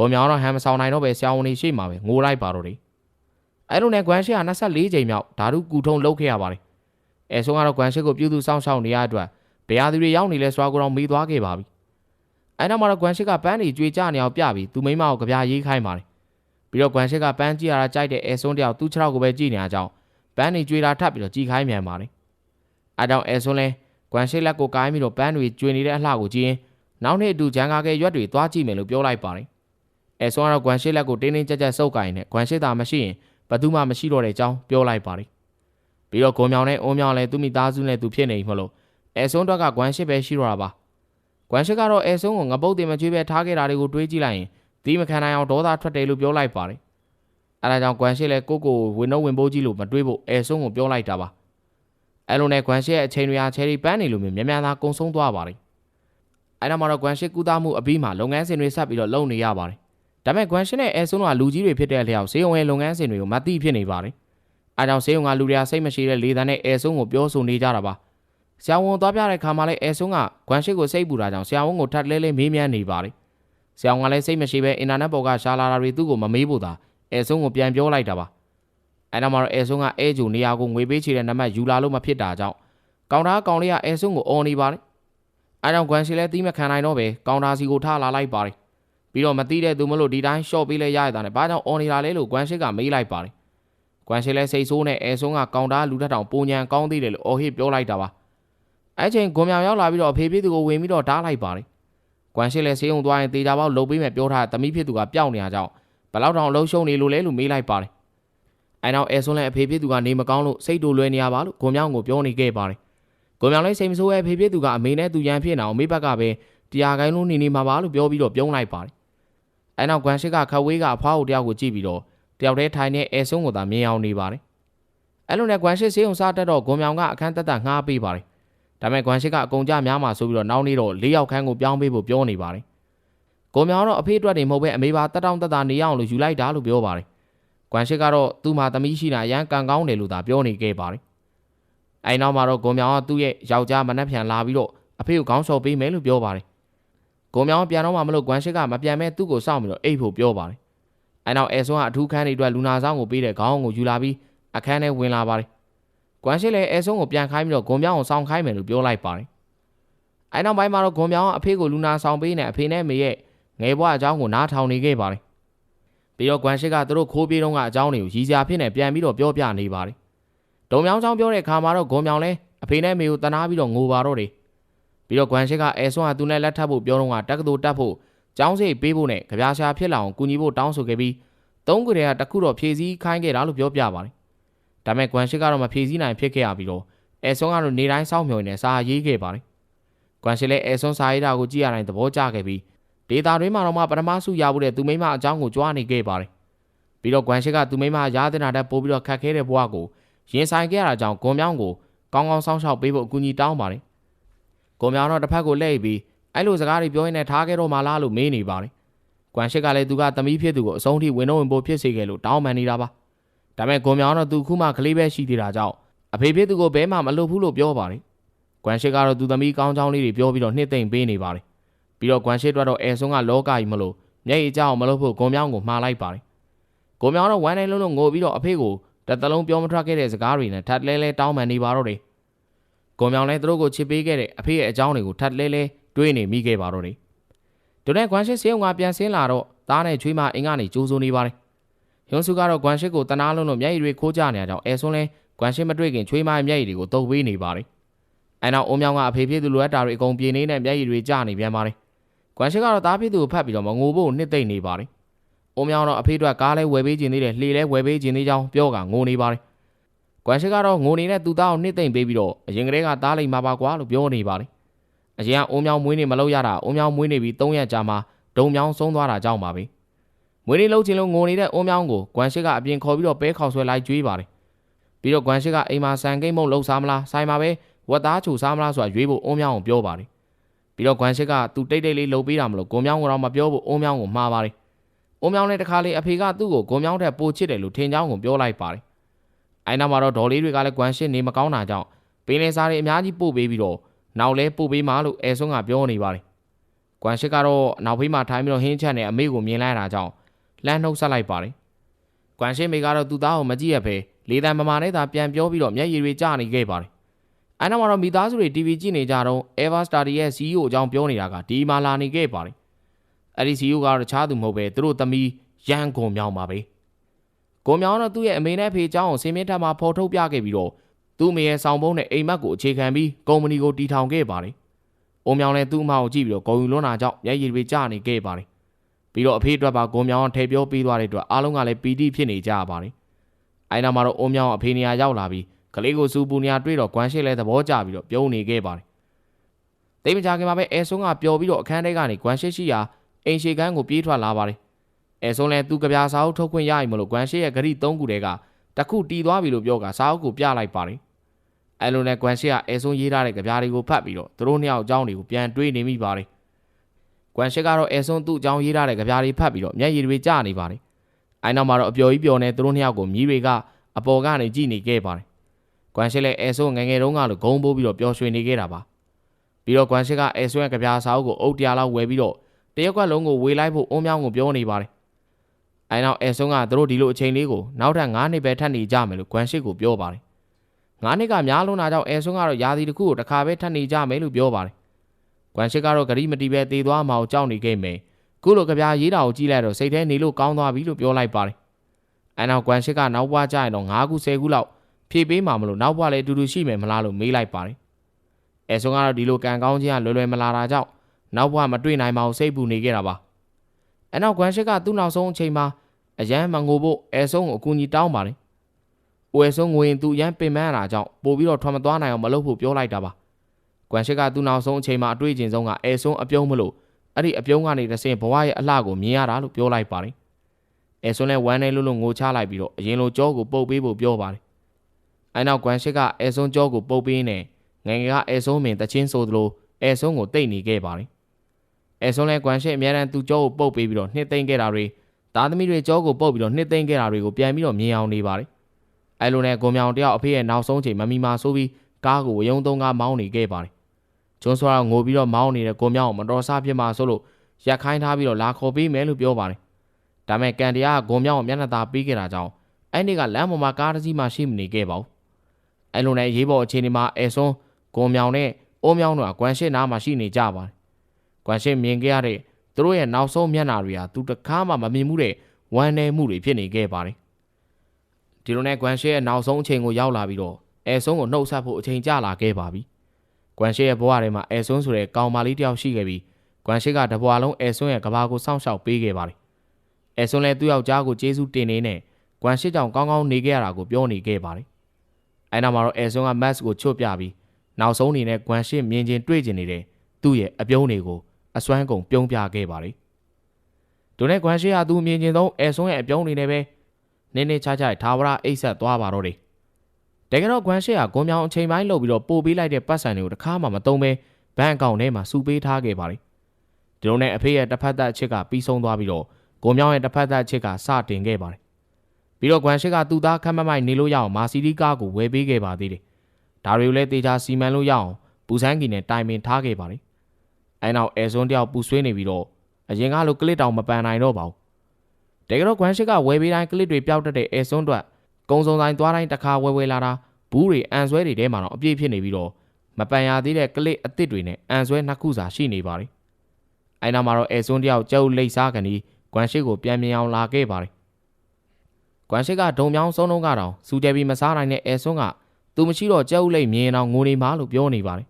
ကိုမြောင်တော့ဟမ်မဆောင်နိုင်တော့ပဲဆရာဝန်ကြီးရှိမှပဲငိုလိုက်ပါတော့တယ်အဲ့လိုနဲ့ကွမ်ရှိက24ချိန်မြောက်ဓာတုကူထုံးလုပ်ခဲ့ရပါတယ်အဲဆုံးကတော့ကွမ်ရှိကိုပြုစုစောင့်ရှောက်နေရတဲ့အတွက်ဘယ်ဟာသူတွေရောက်နေလဲဆိုတာကိုတော့မေးသွားခဲ့ပါပြီအဲ့နောက်မှာတော့ကွမ်ရှိကပန်းတွေကြွေကြနေအောင်ပြပြီးသူမိမကိုကြပြရေးခိုင်းပါတယ်ပြီးတော့ကွမ်ရှိကပန်းကြည့်ရတာကြိုက်တဲ့အဲဆုံးတယောက်သူ့ခြေထောက်ကိုပဲကြည့်နေကြအောင်ပန်းတွေကြွေတာထပ်ပြီးတော့ကြည့်ခိုင်းမြန်ပါတယ်အဲကြောင့်အဲဆုံးလဲကွမ်ရှိလက်ကိုကိုင်းပြီးတော့ပန်းတွေကြွေနေတဲ့အလှကိုကြည့်ရင်နောက်နေ့အတူဂျန်ကာကဲရွက်တွေသွားကြည့်မယ်လို့ပြောလိုက်ပါတယ် အဲဆုံးကတော့ကွမ်ရှိလက်ကိုတင်းတင်းကြပ်ကြပ်စုပ်ကိုင်းနေကွမ်ရှိသာမရှိရင်ဘသူမှမရှိတော့တဲ့အကြောင်းပြောလိုက်ပါတယ်ပြီးတော့ဂုံမြောင်နဲ့အုံမြောင်လည်းသူ့မိသားစုနဲ့သူဖြစ်နေပြီမလို့အဲဆုံးတော့ကကွမ်ရှိပဲရှိတော့တာပါကွမ်ရှိကတော့အဲဆုံးကိုငပုတ်တင်မကျွေးပဲထားခဲ့တာတွေကိုတွေးကြည့်လိုက်ရင်ဒီမခံနိုင်အောင်ဒေါသထွက်တယ်လို့ပြောလိုက်ပါတယ်အဲဒါကြောင့်ကွမ်ရှိလည်းကိုကိုဝင်တော့ဝင်ပိုးကြည့်လို့မတွေးဖို့အဲဆုံးကိုပြောလိုက်တာပါအဲလိုနဲ့ကွမ်ရှိရဲ့အချိန်တွေဟာချယ်ရီပန်းနေလို့မြန်မြန်သာကုံဆုံးသွားပါတယ်အဲဒါမှတော့ကွမ်ရှိကူတာမှုအပြီးမှာလုပ်ငန်းစဉ်တွေဆက်ပြီးတော့လုပ်နေရပါတယ် ဒါပေမဲ့ Guan Shin နဲ့ Aeson တို့ကလူကြီးတွေဖြစ်တဲ့အလျောက်ဈေးုံရဲ့လုပ်ငန်းစဉ်တွေကိုမသိဖြစ်နေပါတယ်။အဲကြောင့်ဈေးုံကလူတွေကစိတ်မရှိတဲ့လေသံနဲ့ Aeson ကိုပြောဆိုနေကြတာပါ။ဆရာဝန်သွားပြတဲ့ခါမှာလည်း Aeson က Guan Shin ကိုစိတ်ပူတာကြောင့်ဆရာဝန်ကိုထပ်လဲလဲမေးမြန်းနေပါတယ်။ဆရာဝန်ကလည်းစိတ်မရှိပဲအင်တာနက်ပေါ်ကရှာလာတာတွေသူ့ကိုမမေးဖို့သာ Aeson ကိုပြန်ပြောလိုက်တာပါ။အဲနောက်မှာတော့ Aeson ကအဲဂျူနေရာကိုငွေပေးချေတဲ့နံပါတ်ယူလာလို့မဖြစ်တာကြောင့်ကောင်တာကောင်လေးက Aeson ကိုအော်နေပါတယ်။အဲကြောင့် Guan Shin လည်းတီးမခံနိုင်တော့ပဲကောင်တာစီကိုထားလာလိုက်ပါတယ် ပြီးတော့မသိတဲ့သူမလို့ဒီတိုင်းရှော့ပေးလဲရရတာနဲ့ဘာကြောင့်អော်နေတာလဲလို့ကွမ်ရှစ်ကမေးလိုက်ပါတယ်ကွမ်ရှစ်လဲစိတ်ဆိုးနဲ့အဲဆုံးကကောင်တာလူထက်တောင်ပုံညံကောင်းသေးတယ်လို့အော်ဟစ်ပြောလိုက်တာပါအဲ့ချိန်ဂွန်မြောင်ရောက်လာပြီးတော့အဖေဖြစ်သူကိုဝင်ပြီးတော့ဓားလိုက်ပါတယ်ကွမ်ရှစ်လဲဆေးရုံသွားရင်တေချာပေါက်လှုပ်ပေးမယ်ပြောထားသမီးဖြစ်သူကပျောက်နေရကြောင်းဘလောက်တောင်လှုပ်ရှုံနေလို့လဲလို့မေးလိုက်ပါတယ်အဲနောက်အဲဆုံးလဲအဖေဖြစ်သူကနေမကောင်းလို့စိတ်တူလွဲနေရပါလို့ဂွန်မြောင်ကိုပြောနေခဲ့ပါတယ်ဂွန်မြောင်လဲစိတ်မဆိုးရဲ့အဖေဖြစ်သူကအမေနဲ့သူရန်ဖြစ်နေအောင်မိဘကပဲတရားကိုင်းလုံးနေနေမှာပါလို့ပြောပြီးတော့ပြုံးလိုက်ပါတယ် အဲနောက်ကွမ်ရှိကခဝေးကအဖွားကိုတယောက်ကိုကြည့်ပြီးတော့တယောက်တည်းထိုင်နေအဲဆုံးကိုသာမြင်အောင်နေပါတယ်အဲလိုနဲ့ကွမ်ရှိစေးုံစားတက်တော့ဂွန်မြောင်ကအခန်းတက်တက်ငှားပေးပါတယ်ဒါပေမဲ့ကွမ်ရှိကအကုန်ကြများမှာဆိုပြီးတော့နောက်နေ့တော့၄ယောက်ခန်းကိုပြောင်းပေးဖို့ပြောနေပါတယ်ကိုမြောင်တော့အဖေအတွက်တွေမဟုတ်ပဲအမေပါတက်တောင့်တက်တာနေရအောင်လို့ယူလိုက်တာလို့ပြောပါတယ်။ကွမ်ရှိကတော့သူ့မှာသမီးရှိတာရန်ကန်ကောင်းတယ်လို့သာပြောနေခဲ့ပါတယ်။အဲနောက်မှာတော့ကိုမြောင်ကသူ့ရဲ့ယောက်ျားမနှက်ဖြန်လာပြီးတော့အဖေကိုခေါင်းဆော်ပေးမယ်လို့ပြောပါတယ် ကိုမြောင်ပြန်တော့မှမလို့ဂွမ်ရှစ်ကမပြန်မဲ့သူ့ကိုစောင့်ပြီးတော့အိတ်ဖို့ပြောပါတယ်။အဲနောက်အဲဆွန်းကအထူးခန်းတွေအတွက်လူနာဆောင်ကိုပေးတဲ့ခေါင်းကိုယူလာပြီးအခန်းထဲဝင်လာပါတယ်။ဂွမ်ရှစ်လည်းအဲဆွန်းကိုပြန်ခိုင်းပြီးတော့ဂွန်မြောင်ကိုစောင့်ခိုင်းမယ်လို့ပြောလိုက်ပါတယ်။အဲနောက်ပိုင်းမှာတော့ဂွန်မြောင်ကအဖေကိုလူနာဆောင်ပေးနေအဖေနဲ့မေရဲ့ငယ်ဘွားအကြောင်းကိုနားထောင်နေခဲ့ပါတယ်။ပြီးတော့ဂွမ်ရှစ်ကသူတို့ခိုးပြေးတော့ကအကြောင်းတွေကိုရည်စရာဖြစ်နေပြန်ပြီးတော့ပြောပြနေပါတယ်။ဒုံမြောင်ချောင်းပြောတဲ့အခါမှာတော့ဂွန်မြောင်လည်းအဖေနဲ့မေကိုတနာပြီးတော့ငိုပါတော့တယ် ပြီးတော့ဂွမ်ရှစ်ကအဲဆွမ်းကသူနဲ့လက်ထပ်ဖို့ပြောတော့ကတက္ကသိုလ်တက်ဖို့ကျောင်းစိတ်ပေးဖို့နဲ့ကြပြားရှာဖြစ်လာအောင်ကူညီဖို့တောင်းဆိုခဲ့ပြီးသုံးခုတည်းကတခုတော့ဖြည့်ဆည်းခိုင်းခဲ့တာလို့ပြောပြပါတယ်။ဒါပေမဲ့ဂွမ်ရှစ်ကတော့မဖြည့်ဆည်းနိုင်ဖြစ်ခဲ့ရပြီးတော့အဲဆွမ်းကတော့နေတိုင်းစောင့်မျှော်နေစာရေးခဲ့ပါတယ်။ဂွမ်ရှစ်လည်းအဲဆွမ်းစာရေးတာကိုကြည့်ရတိုင်းသဘောကျခဲ့ပြီးဒေတာတွင်းမှာတော့မှပထမဆုရဖို့တဲ့သူမိမအကြောင်းကိုကြွားနေခဲ့ပါတယ်။ပြီးတော့ဂွမ်ရှစ်ကသူမိမရတဲ့နာတဲ့ပို့ပြီးတော့ခတ်ခဲတဲ့ဘဝကိုရင်ဆိုင်ခဲ့ရတာကြောင့်ဂွန်မြောင်းကိုကောင်းကောင်းစောင့်ရှောက်ပေးဖို့အကူအညီတောင်းပါတယ် ကိုမြောင်တော့တစ်ဖက်ကိုလှည့်ပြီးအဲ့လိုစကားတွေပြောရင်းနဲ့ထားခဲ့တော့မှလားလို့မေးနေပါတယ်။ကွမ်ရှစ်ကလည်းသူကသမီးဖြစ်သူကိုအဆုံးထိဝင်တော့ဝင်ဖို့ဖြစ်စေခဲ့လို့တောင်းပန်နေတာပါ။ဒါပေမဲ့ကိုမြောင်တော့သူခုမှကလေးပဲရှိသေးတာကြောင့်အဖေဖြစ်သူကိုဘဲမှမလုပ်ဘူးလို့ပြောပါတယ်။ကွမ်ရှစ်ကတော့သူသမီးကောင်းချောင်းလေးတွေပြောပြီးတော့နှစ်သိမ့်ပေးနေပါတယ်။ပြီးတော့ကွမ်ရှစ်တို့တော့အဲဆုံးကလောကကြီးမလို့မျက်ရည်ကြောက်မလို့ဖို့ကိုမြောင်ကိုမှားလိုက်ပါတယ်။ကိုမြောင်တော့ဝမ်းနေလုံးလုံးငိုပြီးတော့အဖေကိုတတလုံးပြောမထွက်ခဲ့တဲ့စကားတွေနဲ့ထပ်လဲလဲတောင်းပန်နေပါတော့တယ်။ ဂုံမြောင်လည်းသူတို့ကိုချစ်ပေးခဲ့တဲ့အဖေရဲ့အကြောင်းတွေကိုထပ်လဲလဲတွေးနေမိခဲ့ပါတော့တယ်။ဒိုနဲ့ဂွမ်ရှစ်ဆေးုံကပြန်ဆင်းလာတော့သားနဲ့ချွေးမအင်ကနေကြိုးစိုးနေပါတယ်။ယွန်စုကတော့ဂွမ်ရှစ်ကိုတနာလုံးလို့မျက်ရည်တွေခိုးကြနေကြအောင်အဲဆွန်းလဲဂွမ်ရှစ်မတွေ့ခင်ချွေးမရဲ့မျက်ရည်တွေကိုတုပ်ပေးနေပါတယ်။အဲနောက်အုံမြောင်ကအဖေဖြစ်သူလိုအပ်တာတွေအကုန်ပြေနေနဲ့မျက်ရည်တွေကျနေပြန်ပါတယ်။ဂွမ်ရှစ်ကတော့သားဖြစ်သူကိုဖတ်ပြီးတော့မငိုဖို့နှစ်သိမ့်နေပါတယ်။အုံမြောင်တော့အဖေတို့ကကားလဲဝယ်ပေးခြင်းသေးတယ်လှေလဲဝယ်ပေးခြင်းသေးကြောင်းပြောကငိုနေပါတယ် ကွမ်ရှိကတော့ငိုနေတဲ့သူသားကိုနှစ်သိမ့်ပေးပြီးတော့အရင်ကတည်းကသားလိမ်မှာပါကွာလို့ပြောနေပါတယ်အရင်ကအုံမြောင်မွေးနေမလို့ရတာအုံမြောင်မွေးနေပြီး၃ရက်ကြာမှဒုံမြောင်ဆုံးသွားတာကြောင့်ပါပဲမငွေလေးလုံးချင်းလုံးငိုနေတဲ့အိုးမြောင်းကိုကွမ်ရှိကအပြင်ခေါ်ပြီးတော့ပဲခေါက်ဆွဲလိုက်ကြွေးပါတယ်ပြီးတော့ကွမ်ရှိကအိမ်မှာဆန်ကိတ်မုတ်လှုပ်စားမလားဆိုင်မှာပဲဝက်သားချူစားမလားဆိုတာရွေးဖို့အိုးမြောင်းကိုပြောပါတယ်ပြီးတော့ကွမ်ရှိကသူတိတ်တိတ်လေးလှုပ်ပေးတာမလို့ကိုမြောင်းကတော့မပြောဖို့အိုးမြောင်းကိုမှားပါတယ်အိုးမြောင်းလည်းတခါလေအဖေကသူ့ကိုကိုမြောင်းထက်ပိုချစ်တယ်လို့ထင်ကြောင်းကိုပြောလိုက်ပါတယ် အဲနောက်မှာတော့ဒေါ်လေးတွေကလည်းကွမ်ရှိနေမကောင်းတာကြောင့်ပင်းလင်းစားတွေအများကြီးပို့ပေးပြီးတော့နောက်လဲပို့ပေးမှလို့အဲဆွန်းကပြောနေပါတယ်ကွမ်ရှိကတော့နောက်ဖေးမှာထိုင်းပြီးတော့ဟင်းချက်နဲ့အမေကိုမြင်လိုက်တာကြောင့်လှမ်းနှုတ်ဆက်လိုက်ပါတယ်။ကွမ်ရှင်းမေကတော့သူ့သားကိုမကြည့်ရပဲလေးတန်ပမာနဲ့သာပြန်ပြောပြီးတော့မျက်ရည်တွေကျနေခဲ့ပါတယ်။အဲနောက်မှာတော့မိသားစုတွေ TV ကြည့်နေကြတော့ Ever Study ရဲ့ CEO အကြောင်းပြောနေတာကဒီမှာလာနေခဲ့ပါတယ်။အဲဒီ CEO ကတော့တခြားသူမဟုတ်ပဲသူတို့သမီးရန်ကုန်မြောင်ပါပဲ။ ကိုမြောင်တော့သူ့ရဲ့အမေနဲ့ဖေအကြောင်းကိုစင်မြင့်ထပ်မှာဖော်ထုတ်ပြခဲ့ပြီးတော့သူ့အမေရဲ့ဆောင်ပုံးနဲ့အိမ်မက်ကိုအခြေခံပြီးကုမ္ပဏီကိုတီထောင်ခဲ့ပါတယ်။အိုမြောင်လည်းသူ့အမကိုကြည့်ပြီးတော့ဂုံယူလွန်းတာကြောင့်မျက်ရည်တွေကျနေခဲ့ပါတယ်ပြီးတော့အဖေအတွက်ပါကိုမြောင်အောင်ထည့်ပြောပေးသွားတဲ့အတွက်အားလုံးကလည်းပီတိဖြစ်နေကြပါတယ်။အဲနောက်မှာတော့အိုမြောင်အဖေနေရာရောက်လာပြီးကလေးကိုစူပူနေရာတွေ့တော့ကွမ်ရှိလဲသဘောကျပြီးတော့ပြုံးနေခဲ့ပါတယ်။တိတ်မကြခင်မှာပဲအဲဆွန်းကပျော်ပြီးတော့အခန်းထဲကနေကွမ်ရှိရှိရာအိမ်ရှိကန်းကိုပြေးထွက်လာပါတယ်။ အဲဆွန်းလဲသူ့ကြပြာစာအုပ်ထုတ်ခွင့်ရပြီမလို့ကွမ်ရှိရဲ့ဂရိ၃ခုတည်းကတစ်ခုတီးသွားပြီလို့ပြောကစာအုပ်ကိုပြလိုက်ပါတယ်။အဲလိုနဲ့ကွမ်ရှိကအဲဆွန်းရေးထားတဲ့ကြပြာတွေကိုဖတ်ပြီးတော့သူတို့နှစ်ယောက်အကြောင်းတွေကိုပြန်တွေးနေမိပါတယ်။ကွမ်ရှစ်ကတော့အဲဆွန်းသူ့အကြောင်းရေးထားတဲ့ကြပြားတွေဖတ်ပြီးတော့မျက်ရည်တွေကျနေပါတယ်။အဲနောက်မှာတော့အပျော်ကြီးပျော်နေသူတို့နှစ်ယောက်ကိုမြည်တွေကအပေါ်ကနေကြည့်နေခဲ့ပါတယ်။ကွမ်ရှစ်လည်းအဲဆွန်းငငယ်တုန်းကလိုဂုံးပိုးပြီးတော့ပျော်ရွှင်နေခဲ့တာပါ။ပြီးတော့ကွမ်ရှစ်ကအဲဆွန်းရဲ့ကြပြားစာအုပ်ကိုအုတ်တရားလောက်ဝယ်ပြီးတော့တရက်ကွက်လုံးကိုဝေလိုက်ဖို့အုံးမြောင်းကိုပြောနေပါတယ်။ အဲနောက်အဲဆွန်းကသူတို့ဒီလိုအချိန်လေးကိုနောက်ထပ်9နှစ်ပဲထပ်နေကြမယ်လို့ကွမ်ရှစ်ကိုပြောပါတယ်။9နှစ်ကများလုံးတာကြောင့်အဲဆွန်းကတော့ယာစီတစ်ခုကိုတစ်ခါပဲထပ်နေကြမယ်လို့ပြောပါတယ်။ကွမ်ရှစ်ကတော့ဂရိမတီပဲတည်သွားမှအောင်ကြောက်နေခဲ့မယ်။ခုလိုကြပြားရေးတာကိုကြည့်လိုက်တော့စိတ်ထဲနေလို့ကောင်းသွားပြီလို့ပြောလိုက်ပါတယ်။အဲနောက်ကွမ်ရှစ်ကနောက်ဘွားကြရင်တော့9ခု10ခုလောက်ဖြည့်ပေးမှမလို့နောက်ဘွားလည်းအတူတူရှိမယ်မလားလို့မေးလိုက်ပါတယ်။အဲဆုံးကတော့ဒီလိုကံကောင်းခြင်းကလွယ်လွယ်မလာတာကြောင့်နောက်ဘွားမတွေ့နိုင်မအောင်စိတ်ပူနေခဲ့တာပါ။အဲနောက်ကွမ်ရှစ်ကသူ့နောက်ဆုံးအချိန်မှာ အရန်မငိုဖို့အဲဆုံးကိုအကူအညီတောင်းပါတယ်။ဝယ်ဆုံးငွေရင်သူရန်ပင်ပန်းရတာကြောင့်ပို့ပြီးတော့ထွက်မသွားနိုင်အောင်မလုပ်ဖို့ပြောလိုက်တာပါ။ကွမ်ရှစ်ကသူ့နောက်ဆုံးအချိန်မှာအတွေ့အကြုံဆုံးကအဲဆုံးအပြုံးမလို့အဲ့ဒီအပြုံးကနေတဆင့်ဘဝရဲ့အလှကိုမြင်ရတာလို့ပြောလိုက်ပါတယ်အဲဆုံးလည်းဝမ်းနေလို့လို့ငိုချလိုက်ပြီးတော့အရင်လိုကြောကိုပုတ်ပေးဖို့ပြောပါတယ်အဲနောက်ကွမ်ရှစ်ကအဲဆုံးကြောကိုပုတ်ပေးနေငငယ်ကအဲဆုံးမင်တချင်းဆိုသလိုအဲဆုံးကိုတိတ်နေခဲ့ပါတယ်အဲဆုံးလည်းကွမ်ရှစ်အများတန်းသူ့ကြောကိုပုတ်ပေးပြီးတော့နှစ်သိမ့်ခဲ့တာတွေ သားသမီးတွေကြောကိုပုတ်ပြီးတော့နှစ်သိမ့်ခဲ့တာတွေကိုပြန်ပြီးတော့မြင်အောင်နေပါတယ်အဲလိုနဲ့ကိုမြောင်တယောက်အဖေရဲ့နောက်ဆုံးချိန်မမီမာဆိုးပြီးကားကိုဝယုံသုံးကားမောင်းနေခဲ့ပါတယ်ကျွန်းစွာငိုပြီးတော့မောင်းနေတဲ့ကိုမြောင်မတော်စားဖြစ်မှာဆိုလို့ရက်ခိုင်းထားပြီးတော့လာခေါ်ပေးမယ်လို့ပြောပါတယ်။ဒါမဲ့ကန်တရားကဂုံမြောင်မျက်နှာသာပေးခဲ့တာကြောင့်အဲ့ဒီကလမ်းပေါ်မှာကားတစ်စီးမှရှိမနေခဲ့ပါဘူး။အဲ့လိုနဲ့ရေးပေါ်အခြေအနေမှာအဲဆွန်းဂုံမြောင်နဲ့အိုးမြောင်တို့ကကွမ်ရှစ်နားမှာရှိနေကြပါတယ်။ကွမ်ရှစ်မြင်ခဲ့ရတဲ့ သူတို့ရဲ့နောက်ဆုံးမျက်နှာတွေဟာသူတကားမှမမြင်မှုတဲ့ဝမ်းနည်းမှုတွေဖြစ်နေခဲ့ပါတယ်။ဒီလိုနဲ့ကွမ်ရှစ်ရဲ့နောက်ဆုံးအချိန်ကိုရောက်လာပြီးတော့အဲဆွန်းကိုနှုတ်ဆက်ဖို့အချိန်ကြာလာခဲ့ပါပြီ။ကွမ်ရှေရဲ့ဘဝထဲမှာအဲဆွန်းဆိုတဲ့ကောင်မလေးတယောက်ရှိခဲ့ပြီးကွမ်ရှေကတဘွာလုံးအဲဆွန်းရဲ့ကဘာကိုစောင့်ရှောက်ပေးခဲ့ပါတယ်။အဲဆွန်းလည်းသူ့ယောက်ျားကိုကျေးဇူးတင်နေနဲ့ကွမ်ရှေကြောင့်ကောင်းကောင်းနေခဲ့ရတာကိုပြောနေခဲ့ပါတယ်။အဲနောက်မှာတော့အဲဆွန်းကမတ်စ်ကိုချွတ်ပြပြီးနောက်ဆုံးအနေနဲ့ကွမ်ရှေမြင်ချင်းတွေ့ကျင်နေတဲ့သူ့ရဲ့အပြုံးတွေကို အစွမ်းကုန်ပြုံးပြခဲ့ပါတယ်။ဒုနဲ့ကွမ်ရှေဟာသူမြင်ချင်းဆုံးအဲဆွန်းရဲ့အပြုံးတွေနဲ့ပဲနင်းနေချာချာထားဝရအိတ်ဆက်သွားပါတော့တယ်။တကယ်တော့ဂွမ်ရှေကဂွန်မြောင်အချိန်ပိုင်းလုပ်ပြီးတော့ပို့ပေးလိုက်တဲ့ပတ်စံတွေကိုတစ်ခါမှမသုံးဘဲဘဏ်အကောင့်ထဲမှာစုပေးထားခဲ့ပါတယ်ဒီလိုနဲ့အဖေရဲ့တစ်ဖက်သက်အချစ်ကပြီးဆုံးသွားပြီးတော့ဂွန်မြောင်ရဲ့တစ်ဖက်သက်အချစ်ကစတင်ခဲ့ပါတယ်ပြီးတော့ဂွမ်ရှေကသူ့သားခမ်းမမိုက်နေလို့ရအောင်မာစီဒီကားကိုဝယ်ပေးခဲ့ပါသေးတယ်ဒါတွေကိုလည်းတေချာစီမံလို့ရအောင်ပူစန်းကီနဲ့တိုင်ပင်ထားခဲ့ပါတယ် အဲနောက်အဲဆွန်းတယောက်ပူဆွေးနေပြီးတော့အရင်ကလိုကလစ်တောင်မပန်နိုင်တော့ပါဘူးတကယ်တော့ဂွမ်ရှစ်ကဝယ်ပေးတိုင်းကလစ်တွေပျောက်တတ်တဲ့အဲဆွန်းအတွက်ကုံစုံဆိုင်သွားတိုင်းတစ်ခါဝဲဝဲလာတာဘူးတွေအန်ဆွဲတွေထဲမှာတော့အပြည့်ဖြစ်နေပြီးတော့မပန်ရသေးတဲ့ကလစ်အစ်စ်တွေနဲ့အန်ဆွဲနှစ်ခုစာရှိနေပါတယ်။အဲနောက်မှာတော့အဲဆွန်းတယောက်ကျုပ်လိတ်စားကနေဂွမ်ရှိကိုပြန်မြင်အောင်လာခဲ့ပါတယ်။ဂွမ်ရှိကဒုံမြောင်းဆုံးလုံးကတော့စူကြပြီးမစားနိုင်တဲ့အဲဆွန်းကသူမရှိတော့ကျုပ်လိတ်မြင်အောင်ငိုနေမှလို့ပြောနေပါတယ်။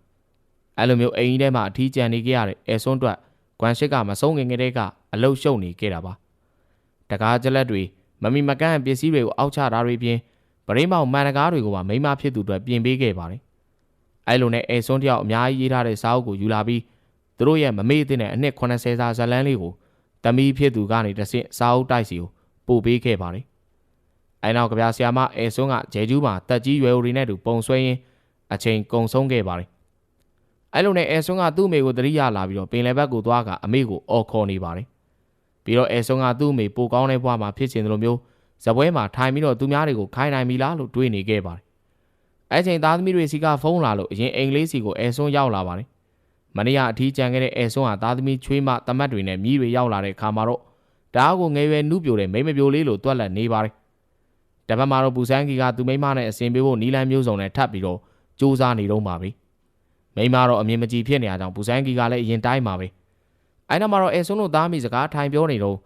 အဲလိုမျိုးအိမ်ကြီးထဲမှာအထီးကျန်နေခဲ့ရတဲ့အဲဆွန်းအတွက်ဂွမ်ရှိကမဆုံးငင်ငယ်တဲ့ကအလုတ်ရှုပ်နေခဲ့တာပါ။တကားကြလက်တွေမမီမကန့်ပစ္စည်းတွေကိုအောက်ချတာတွေပြင်ပရိမောင်မန်တကားတွေကိုပါမိမဖြစ်သူအတွက်ပြင်ပေးခဲ့ပါတယ်။အဲလိုနဲ့အဲဆွန်းတယောက်အများကြီးရေးထားတဲ့စာအုပ်ကိုယူလာပြီးသူတို့ရဲ့မမေ့တဲ့အနှစ်80စာဇလန်းလေးကိုတမီးဖြစ်သူကနေတဆင့်စာအုပ်တိုက်စီကိုပို့ပေးခဲ့ပါတယ်။အဲနောက်ကဗျာဆရာမအဲဆွန်းကဂျဲကျူးမှာတက်ကြီးရွယ်အိုတွေနဲ့တူပုံဆွဲရင်းအချိန်ကုန်ဆုံးခဲ့ပါတယ်။ အဲလိုနဲ့အဲဆွန်းကသူ့အမေကိုတတိယလာပြီးတော့ပင်လယ်ဘက်ကိုသွားကအမေကိုအော်ခေါ်နေပါတယ်။ပြီးတော့အဲဆွန်းကသူ့အမေပိုကောင်းတဲ့ဘဝမှာဖြစ်ချင်တယ်လို့မျိုးဇပွဲမှာထိုင်ပြီးတော့သူများတွေကိုခိုင်းနိုင်ပြီလားလို့တွေးနေခဲ့ပါတယ်။အဲချိန်သားသမီးတွေစီကဖုန်းလာလို့အရင်အိမ်လေးစီကိုအဲဆွန်းရောက်လာပါတယ်။မနေ့ကအထီးကြံခဲ့တဲ့အဲဆွန်းဟာသားသမီးချွေးမတမတ်တွေနဲ့မြည်တွေရောက်လာတဲ့ခါမှာတော့တအားကိုငယ်ရွယ်နုပြိုတဲ့မိမပြိုလေးလိုတွက်လက်နေပါတယ်။တပတ်မှာတော့ပူဆန်းကီကသူမိမနဲ့အစဉ်ပြေဖို့နီလန်းမျိုးစုံနဲ့ထပ်ပြီးတော့စူးစမ်းနေတော့မှာပဲ။ မိမတော့အမြင်မကြည်ဖြစ်နေကြအောင်ပူဆန်းကီကလည်းအရင်တိုင်းမှာပဲ။အဲနောက်မှာတော့အဲဆွန်းတို့သားမိစကားထိုင်ပြောနေတော့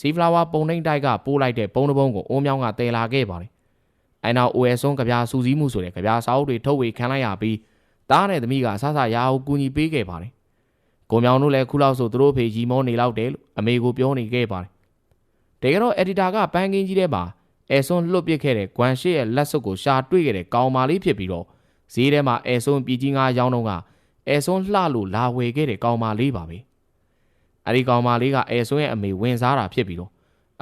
စီဖလာဝါပုံနှိမ့်တိုက်ကပိုးလိုက်တဲ့ပုံတစ်ပုံကိုအိုးမြောင်းကတဲလာခဲ့ပါတယ်။အဲနောက်အိုအဲဆွန်းကြပြားစူးစီးမှုဆိုတဲ့ကြပြားစာအုပ်တွေထုတ်ဝေခံလိုက်ရပြီးသားနဲ့သမီးကဆဆရာအောင်ကူညီပေးခဲ့ပါတယ်။ကိုမြောင်တို့လည်းခုလောက်ဆိုသူတို့ဖေရီမောနေလောက်တယ်လို့အမေကိုပြောနေခဲ့ပါတယ်။တကယ်တော့အက်ဒီတာကပန်းကင်းကြီးထဲမှာအဲဆွန်းလွတ်ပစ်ခဲ့တဲ့ဂွမ်ရှစ်ရဲ့လက်စွပ်ကိုရှာတွေ့ခဲ့တဲ့ကောင်မာလေးဖြစ်ပြီးတော့ ဈေးထဲမှာအဲဆွန်းပြည်ကြီးငါရောင်းတော့ကအဲဆွန်းလှလို့လာဝယ်ခဲ့တဲ့ကောင်မာလေးပါပဲ။အဲဒီကောင်မာလေးကအဲဆွန်းရဲ့အမေဝင်စားတာဖြစ်ပြီးတော့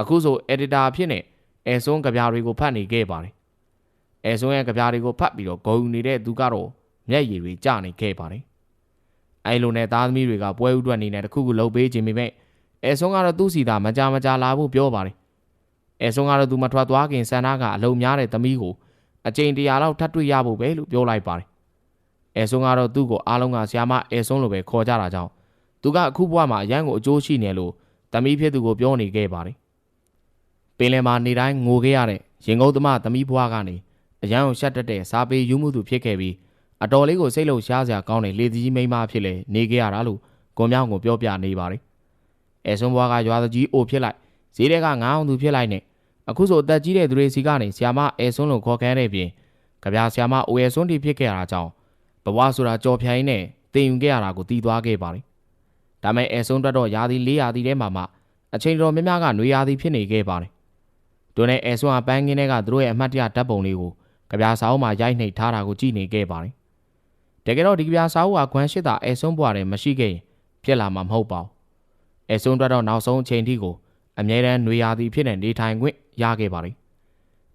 အခုဆိုအက်ဒီတာဖြစ်နေအဲဆွန်းကြပြားတွေကိုဖတ်နေခဲ့ပါတယ်။အဲဆွန်းရဲ့ကြပြားတွေကိုဖတ်ပြီးတော့ဂုံနေတဲ့သူကတော့မျက်ရည်တွေကျနေခဲ့ပါတယ်။အဲလိုနဲ့သားသမီးတွေကပွဲဥတွက်နေနဲ့တခုခုလှုပ်ပေးခြင်းပေမဲ့အဲဆွန်းကတော့သူ့စီသာမကြမကြလာဖို့ပြောပါတယ်။အဲဆွန်းကတော့သူမထွက်သွားခင်ဆန္ဒကအလုံများတဲ့သမီးကို အကြိမ်တရာလောက်ထပ်တွေ့ရဖို့ပဲလို့ပြောလိုက်ပါတယ်။အဲဆွန်းကတော့သူ့ကိုအားလုံးကဆရာမအဲဆွန်းလိုပဲခေါ်ကြတာကြောင့်သူကအခုဘဝမှာအရန်ကိုအကျိုးရှိနေလို့သမီးဖြစ်သူကိုပြောနေခဲ့ပါတယ်။ပင်လယ်မှာနေတိုင်းငိုခဲ့ရတဲ့ရင်ငုတ်သမသမီးဘဝကနေအရန်ကိုရှက်တက်တဲ့စာပေယူမှုသူဖြစ်ခဲ့ပြီးအတော်လေးကိုစိတ်လှုပ်ရှားစရာကောင်းတဲ့လေသကြီးမိန်းမဖြစ်လေနေခဲ့ရတာလို့ကိုမြောင်ကိုပြောပြနေပါတယ်။အဲဆွန်းဘွားကရွာသူကြီးအိုဖြစ်လိုက်ဈေးတွေကငားအောင်သူဖြစ်လိုက်နဲ့ အခုဆိုအသက်ကြီးတဲ့သူတွေစီကနေဆီယာမအဲဆွန်းလို့ခေါ်ခဲတဲ့ပြင်ကြပြာဆီယာမအိုအဲဆွန်းတီဖြစ်ခဲ့ရတာကြောင့်ဘဝဆိုတာကြော်ဖြိုင်းနဲ့တင်ယူခဲ့ရတာကိုတီးသွားခဲ့ပါတယ်။ဒါမဲ့အဲဆွန်းတက်တော့ရာသီ၄ရာသီထဲမှာမှအချိန်တော်များများကຫນွေရာသီဖြစ်နေခဲ့ပါတယ်။တို့နဲ့အဲဆွန်းကပန်းကင်းတွေကသူတို့ရဲ့အမှတ်တရဓာတ်ပုံလေးကိုကြပြာစာအုပ်မှာရိုက်နှိပ်ထားတာကိုကြည့်နေခဲ့ပါတယ်တကယ်တော့ဒီကြပြစာအုပ်ကခွမ်းရှိတာအဲဆုံးပွားတယ်မရှိခဲ့ရင်ဖြစ်လာမှာမဟုတ်ပါဘူးအဲဆုံးတွက်တော့နောက်ဆုံးအချိန်ထိကိုအမြဲတမ်းຫນွေရာသီဖြစ်တဲ့နေထိုင်ခွင့် ရခဲ့ပါလိမ့်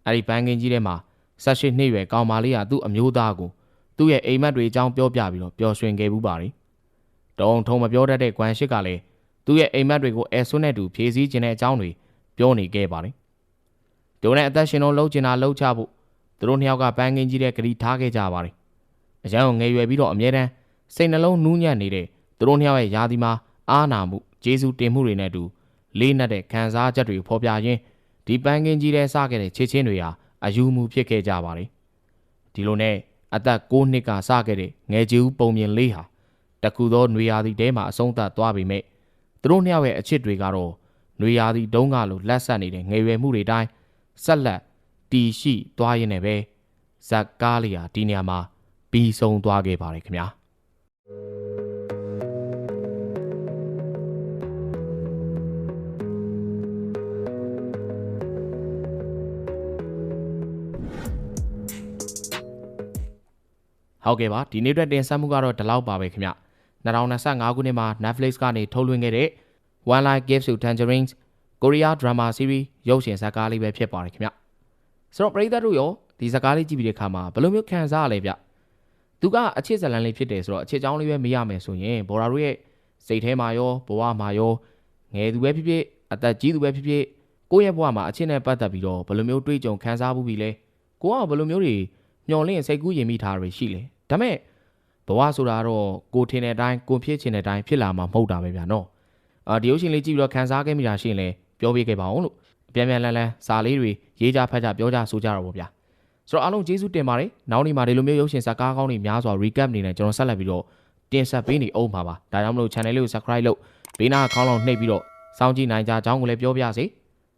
အဲ့ဒီပန်းကင်းကြီးထဲမှာဆက်ရှိနှစ်ရွယ်ကောင်မလေးကသူ့အမျိုးသားကိုသူ့ရဲ့အိမ်မက်တွေအကြောင်းပြောပြပြီးတော့ပျော်ရွှင်ခဲ့ဘူးပါလိမ့်တုံထုံမပြောတတ်တဲ့ကွမ်ရှစ်ကလည်းသူ့ရဲ့အိမ်မက်တွေကိုအဲဆွနဲ့တူဖြည့်ဆည်းခြင်းတဲ့အကြောင်းတွေပြောနေခဲ့ပါလိမ့်တို့နဲ့အသက်ရှင်လုံးလှုပ်ချင်တာလှုပ်ချဖို့သူတို့နှစ်ယောက်ကပန်းကင်းကြီးတဲ့ဂရီထားခဲ့ကြပါလိမ့်အရန်ကိုငယ်ရွယ်ပြီးတော့အမြဲတမ်းစိတ်နှလုံးနူးညံ့နေတဲ့သူတို့နှစ်ယောက်ရဲ့ယာဒီမှာအားနာမှုဂျေစုတင်မှုတွေနဲ့အတူလေးနက်တဲ့ခံစားချက်တွေဖော်ပြရင်း ဒီပန်းကင်းကြီးတဲ့စခဲ့တဲ့ချစ်ချင်းတွေဟာအယူမှုဖြစ်ခဲ့ကြပါလေဒီလိုနဲ့အသက်6နှစ်ကစခဲ့တဲ့ငယ်ကြီးဦးပုံမြင်လေးဟာတခုသောຫນွေရာသီတဲမှာအဆုံးသတ်သွားပြီမဲ့သူတို့နှစ်ယောက်ရဲ့အချစ်တွေကတော့ຫນွေရာသီတုံးကလိုလက်ဆက်နေတဲ့ငယ်ရွယ်မှုတွေတိုင်းဆက်လက်တီရှိသွားရင်းနဲ့ပဲဇက်ကားလေးဟာဒီနေရာမှာပြီးဆုံးသွားခဲ့ပါတယ်ခင်ဗျာ ဟုတ်ကဲ့ပါဒီနေ့အတွက်တင်ဆက်မှုကတော့ဒီလောက်ပါပဲခင်ဗျ2025ခုနှစ်မှာ Netflix ကနေထုတ်လွှင့်ခဲ့တဲ့ One Life Gives You Tangerines Korea Drama Series ရုပ်ရှင်ဇာတ်ကားလေးပဲဖြစ်ပါတယ်ခင်ဗျဆိုတော့ပရိသတ်တို့ရောဒီဇာတ်ကားလေးကြည့်ပြီးတဲ့အခါမှာဘယ်လိုမျိုးခံစားရလဲဗျသူကအချစ်ဇလန်လေးဖြစ်တယ်ဆိုတော့အချစ်ကြောင်းလေးပဲမေးရမယ်ဆိုရင်ဘော်ရာတို့ရဲ့စိတ်ထဲမှာရောဘဝမှာရောငယ်သူပဲဖြစ်ဖြစ်အသက်ကြီးသူပဲဖြစ်ဖြစ်ကိုယ့်ရဲ့ဘဝမှာအချစ်နဲ့ပတ်သက်ပြီးတော့ဘယ်လိုမျိုးတွေးကြုံခံစားမှုပြီလဲကိုကဘယ်လိုမျိုးတွေမျော်လင့်စိတ်ကူးရင်မိထားတွေရှိလဲ ဒါမဲ့ဘဝဆိုတာတော့ကိုထင်တဲ့အတိုင်းကိုဖြစ်ချင်တဲ့အတိုင်းဖြစ်လာမှာမဟုတ်တာပဲဗျာနော်အာဒီရုပ်ရှင်လေးကြည့်ပြီးတော့ခံစားခဲ့မိတာရှိရင်လည်းပြောပြခဲ့ပါအောင်လို့အပြန်ပြန်လန်းလန်းစာလေးတွေရေးကြဖတ်ကြပြောကြဆိုကြတော့ဗောဗျာဆိုတော့အားလုံးကျေးဇူးတင်ပါတယ်နောက်နေ့မှာဒီလိုမျိုးရုပ်ရှင်ဇာတ်ကားကောင်းတွေများစွာ recap နေနဲ့ကျွန်တော်ဆက်လက်ပြီးတော့တင်ဆက်ပေးနေအောင်ပါပါဒါကြောင့်မလို့ channel လေးကို subscribe လုပ်ဘေးနားခေါင်းလုံးနှိပ်ပြီးတော့စောင့်ကြည့်နိုင်ကြကြောင်းကိုလည်းပြောပြစေ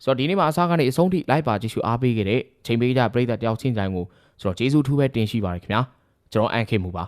ဆိုတော့ဒီနေ့မှာအစားကနေအဆုံးထိ live ပါကြည့်ရှုအားပေးခဲ့တဲ့ချိန်ပေးကြပရိသတ်တယောက်ချင်းတိုင်းကိုဆိုတော့ကျေးဇူးထူးပဲတင်ရှိပါတယ်ခင်ဗျာ ကျွန်တော်အန်ခေမှုပါ